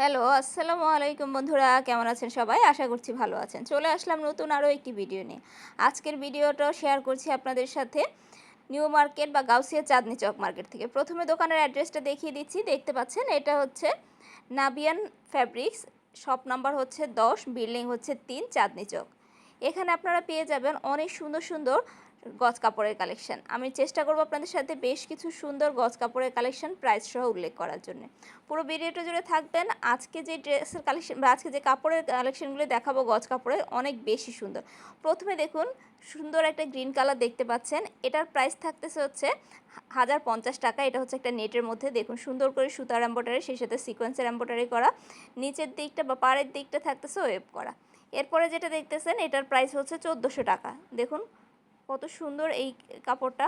Hello, আসসালামু আলাইকুম বন্ধুরা, কেমন আছেন সবাই? আশা করছি ভালো আছেন। চলে আসলাম নতুন আরও একটি ভিডিও নিয়ে। আজকের ভিডিওটাও শেয়ার করছি আপনাদের সাথে নিউ মার্কেট বা গাউসিয়া চাঁদনি চক মার্কেট থেকে। প্রথমে দোকানের অ্যাড্রেসটা দেখিয়ে দিচ্ছি, দেখতে পাচ্ছেন, এটা হচ্ছে নাবিয়ান ফ্যাব্রিক্স শপ নাম্বার হচ্ছে দশ বিল্ডিং হচ্ছে তিন, চাঁদনি চক। এখানে আপনারা পেয়ে যাবেন অনেক সুন্দর সুন্দর গজ কাপড়ের কালেকশন আমি চেষ্টা করব আপনাদের সাথে বেশ কিছু সুন্দর গজ কাপড়ের কালেকশন প্রাইস সহ উল্লেখ করার জন্য। পুরো ভিডিওটা জুড়ে থাকবেন। আজকে যে ড্রেসের কালেকশন বা আজকে যে কাপড়ের কালেকশনগুলো দেখাবো গজ কাপড়ের অনেক বেশি সুন্দর। প্রথমে দেখুন, সুন্দর একটা গ্রিন কালার দেখতে পাচ্ছেন। এটার প্রাইস থাকতেছে হচ্ছে হাজার পঞ্চাশ টাকা। এটা হচ্ছে একটা নেটের মধ্যে। দেখুন, সুন্দর করে সুতার এম্ব্রয়ডারি সেই সাথে সিকোয়েন্সের এম্ব্রয়ডারি করা। নিচের দিকটা বা পাড়ের দিকটা থাকতেছে ওয়েব করা। এরপরে যেটা দেখতেছেন, এটার প্রাইস হচ্ছে চোদ্দোশো টাকা। দেখুন কত সুন্দর এই কাপড়টা।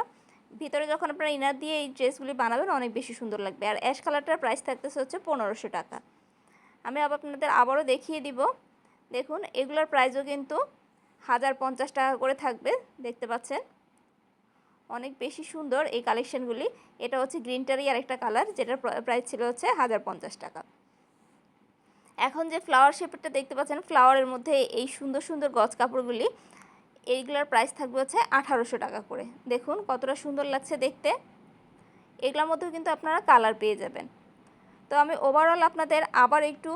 ভিতরে যখন আপনারা ইনার দিয়ে এই ড্রেসগুলি বানাবেন, অনেক বেশি সুন্দর লাগবে। আর অ্যাশ কালারটার প্রাইস থাকতেছে হচ্ছে পনেরোশো টাকা। আমি আবার আপনাদের আবারও দেখিয়ে দিব। দেখুন, এগুলোর প্রাইসও কিন্তু হাজার পঞ্চাশ টাকা করে থাকবে, দেখতে পাচ্ছেন? অনেক বেশি সুন্দর এই কালেকশানগুলি এটা হচ্ছে গ্রিনটারই আরেকটা কালার যেটার প্রাইস ছিল হচ্ছে হাজার পঞ্চাশ টাকা। এখন যে ফ্লাওয়ার শেপেরটা দেখতে পাচ্ছেন ফ্লাওয়ারের মধ্যে এই সুন্দর সুন্দর গজ কাপড়গুলি এইগুলোর প্রাইস থাকবে হচ্ছে আঠারোশো টাকা করে। দেখুন কতটা সুন্দর লাগছে দেখতে। এগুলোর মধ্যেও কিন্তু আপনারা কালার পেয়ে যাবেন। তো আমি ওভারঅল আপনাদের আবার একটু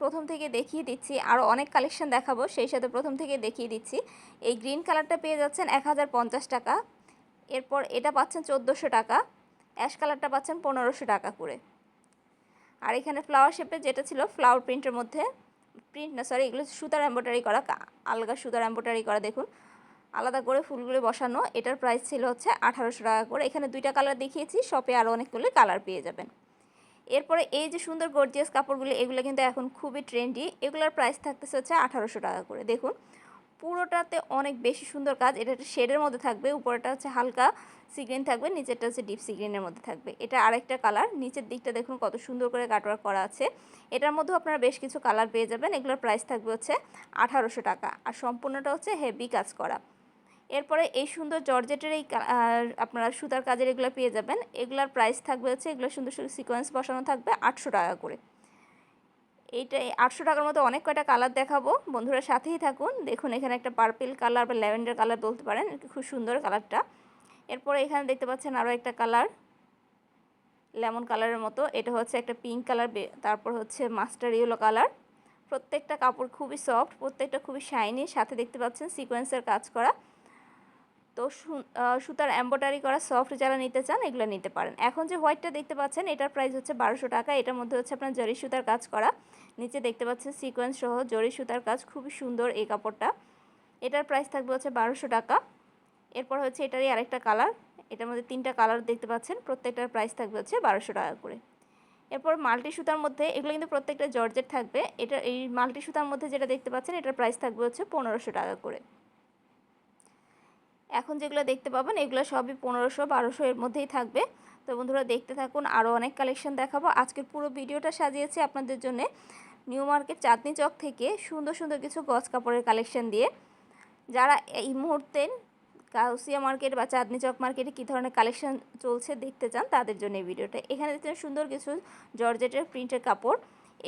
প্রথম থেকে দেখিয়ে দিচ্ছি আরও অনেক কালেকশন দেখাবো, সেই সাথে প্রথম থেকে দেখিয়ে দিচ্ছি। এই গ্রিন কালারটা পেয়ে যাচ্ছেন এক হাজার পঞ্চাশ টাকা। এরপর এটা পাচ্ছেন চোদ্দোশো টাকা। অ্যাশ কালারটা পাচ্ছেন পনেরোশো টাকা করে। আর এখানে ফ্লাওয়ার শেপে যেটা ছিল ফ্লাওয়ার প্রিন্টের মধ্যে প্রিন্ট না সরি এগুলো সুতার এম্ব্রয়ডারি করা, আলগা সুতার এম্ব্রয়ডারি করা, দেখুন। আলাদা করে ফুলগুলো বসানো। এটার প্রাইস ছিল হচ্ছে আঠারোশো টাকা করে। এখানে দুইটা কালার দেখিয়েছি শপে আরও অনেকগুলো কালার পেয়ে যাবেন। এরপরে এই যে সুন্দর গর্জিয়াস কাপড়গুলো, এগুলো কিন্তু এখন খুবই ট্রেন্ডি এগুলোর প্রাইস থাকতেছে হচ্ছে আঠারোশো টাকা করে। দেখুন, পুরোটাতে অনেক বেশি সুন্দর কাজ। এটা একটা শেডের মধ্যে থাকবে উপরটা হচ্ছে হালকা সিগ্রিন থাকবে, নিচেরটা হচ্ছে ডিপ সিগ্রিনের মধ্যে থাকবে। এটা আরেকটা কালার নিচের দিকটা দেখুন, কত সুন্দর করে কাটওয়ার্ক করা আছে। এটার মধ্যেও আপনারা বেশ কিছু কালার পেয়ে যাবেন। এগুলোর প্রাইস থাকবে হচ্ছে আঠারোশো টাকা। আর সম্পূর্ণটা হচ্ছে হেভি কাজ করা। এরপরে এই সুন্দর জর্জেটের এই আপনারা সুতার কাজের এগুলো পেয়ে যাবেন। এগুলার প্রাইস থাকবে হচ্ছে এগুলো সুন্দর সুন্দর সিকোয়েন্স বসানো থাকবে আটশো টাকা করে। এইটা আটশো টাকার মতো অনেক কয়টা কালার দেখাবো। বন্ধুরা সাথেই থাকুন। দেখুন এখানে একটা পার্পেল কালার বা ল্যাভেন্ডার কালার বলতে পারেন। খুব সুন্দর কালারটা এরপরে এখানে দেখতে পাচ্ছেন আরও একটা কালার লেমন কালারের মতো। এটা হচ্ছে একটা পিঙ্ক কালার তারপর হচ্ছে মাস্টার ইয়েলো কালার প্রত্যেকটা কাপড় খুবই সফট প্রত্যেকটা খুবই শাইনি সাথে দেখতে পাচ্ছেন সিকোয়েন্সের কাজ করা। তো সুতার এম্ব্রয়ডারি করা সফট যারা নিতে চান, এগুলো নিতে পারেন। এখন যে হোয়াইটটা দেখতে পাচ্ছেন, এটার প্রাইস হচ্ছে বারোশো টাকা। এটার মধ্যে হচ্ছে আপনার জরি সুতার কাজ করা। নিচে দেখতে পাচ্ছেন সিকোয়েন্স সহ জরি সুতার কাজ, খুবই সুন্দর এই কাপড়টা। এটার প্রাইস থাকবে হচ্ছে বারোশো টাকা। এরপর হচ্ছে এটারই আরেকটা কালার এটার মধ্যে তিনটা কালার দেখতে পাচ্ছেন, প্রত্যেকটার প্রাইস থাকবে হচ্ছে বারোশো টাকা করে। এরপর মাল্টি সুতার মধ্যে, এগুলো কিন্তু প্রত্যেকটা জর্জেট থাকবে। এটা, এই মাল্টি সুতার মধ্যে যেটা দেখতে পাচ্ছেন, এটার প্রাইস থাকবে হচ্ছে পনেরোশো টাকা করে। এখন যেগুলো দেখতে পাবেন, এগুলো সবই পনেরোশো বারোশো এর মধ্যেই থাকবে। তো বন্ধুরা দেখতে থাকুন আরও অনেক কালেকশন দেখাবো। আজকের পুরো ভিডিওটা সাজিয়েছি আপনাদের জন্য নিউ মার্কেট চাঁদনি চক থেকে সুন্দর সুন্দর কিছু গজ কাপড়ের কালেকশন দিয়ে। যারা এই মুহূর্তে কাউসিয়া মার্কেট বা চাঁদনি চক মার্কেটে কী ধরনের কালেকশন চলছে দেখতে চান, তাদের জন্য এই ভিডিওটা। এখানে দেখতে সুন্দর কিছু জর্জেটের প্রিন্টের কাপড়।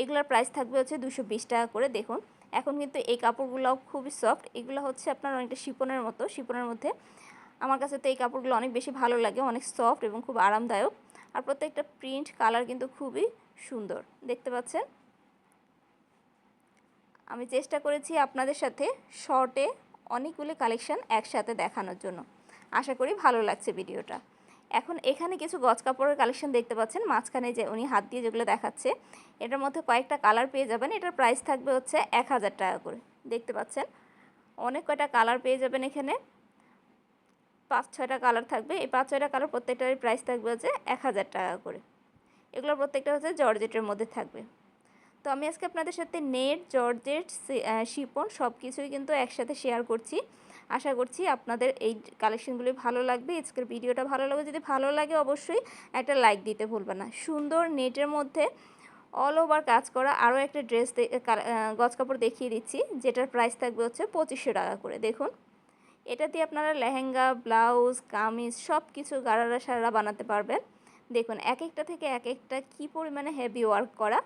এগুলোর প্রাইস থাকবে হচ্ছে দুশো টাকা করে, দেখুন। এখন কিন্তু এই কাপড়গুলোও খুবই সফট এগুলো হচ্ছে আপনার অনেকটা শিপনের মতো শিপনের মধ্যে। আমার কাছে তো এই কাপড়গুলো অনেক বেশি ভালো লাগে, অনেক সফট এবং খুব আরামদায়ক। আর প্রত্যেকটা প্রিন্ট কালার কিন্তু খুবই সুন্দর। দেখতে পাচ্ছেন? আমি চেষ্টা করেছি আপনাদের সাথে শর্টে অনেকগুলি কালেকশন একসাথে দেখানোর জন্য। আশা করি ভালো লাগছে ভিডিওটা এখন এখানে কিছু গজ কাপড়ের কালেকশন দেখতে পাচ্ছেন। মাঝখানে যে উনি হাত দিয়ে যেগুলো দেখাচ্ছে, এটার মধ্যে কয়েকটা কালার পেয়ে যাবেন। এটার প্রাইস থাকবে হচ্ছে এক হাজার টাকা করে। দেখতে পাচ্ছেন? অনেক কয়টা কালার পেয়ে যাবেন এখানে। পাঁচ, ছয়টা কালার থাকবে। এই পাঁচ, ছয়টা কালার প্রত্যেকটারই প্রাইস থাকবে হচ্ছে এক হাজার টাকা করে। এগুলো প্রত্যেকটা হচ্ছে জর্জেটের মধ্যে থাকবে। তো আমি আজকে আপনাদের সাথে নেট, জর্জেট শিপন সব কিছুই কিন্তু একসাথে শেয়ার করছি। আশা করছি আপনাদের এই কালেকশনগুলি ভালো লাগবে। আজকের ভিডিওটা ভালো লাগবে যদি ভালো লাগে অবশ্যই একটা লাইক দিতে ভুলবে না। সুন্দর নেটের মধ্যে অল ওভার কাজ করা আরও একটা ড্রেস গজ কাপড় দেখিয়ে দিচ্ছি, যেটার প্রাইস থাকবে হচ্ছে পঁচিশশো টাকা করে। দেখুন, এটা দিয়ে আপনারা লেহেঙ্গা ব্লাউজ কামিজ সব কিছু গারারা সারা বানাতে পারবেন। দেখুন, এক একটা থেকে এক একটা কি পরিমাণে হেভি ওয়ার্ক করা।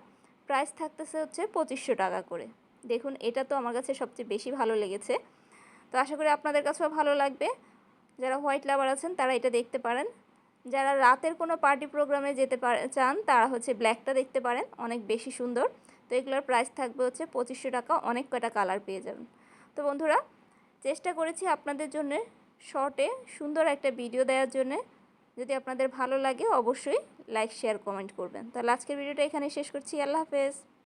প্রাইস থাকতেছে হচ্ছে পঁচিশশো টাকা করে। দেখুন, এটা তো আমার কাছে সবচেয়ে বেশি ভালো লেগেছে। তো আশা করি আপনাদের কাছেও ভালো লাগবে। যারা হোয়াইট লাভার আছেন, তারা এটা দেখতে পারেন। যারা রাতের কোনো পার্টি প্রোগ্রামে যেতে চান, তারা হচ্ছে ব্ল্যাকটা দেখতে পারেন, অনেক বেশি সুন্দর। তো এগুলোর প্রাইস থাকবে হচ্ছে পঁচিশশো টাকা, অনেক কয়টা কালার পেয়ে যাবেন। তো বন্ধুরা, চেষ্টা করেছি আপনাদের জন্য শর্টে সুন্দর একটা ভিডিও দেওয়ার জন্য। যদি আপনাদের ভালো লাগে, অবশ্যই লাইক শেয়ার কমেন্ট করবেন। তাহলে আজকের ভিডিওটা এখানে শেষ করছি। আল্লাহ হাফেজ।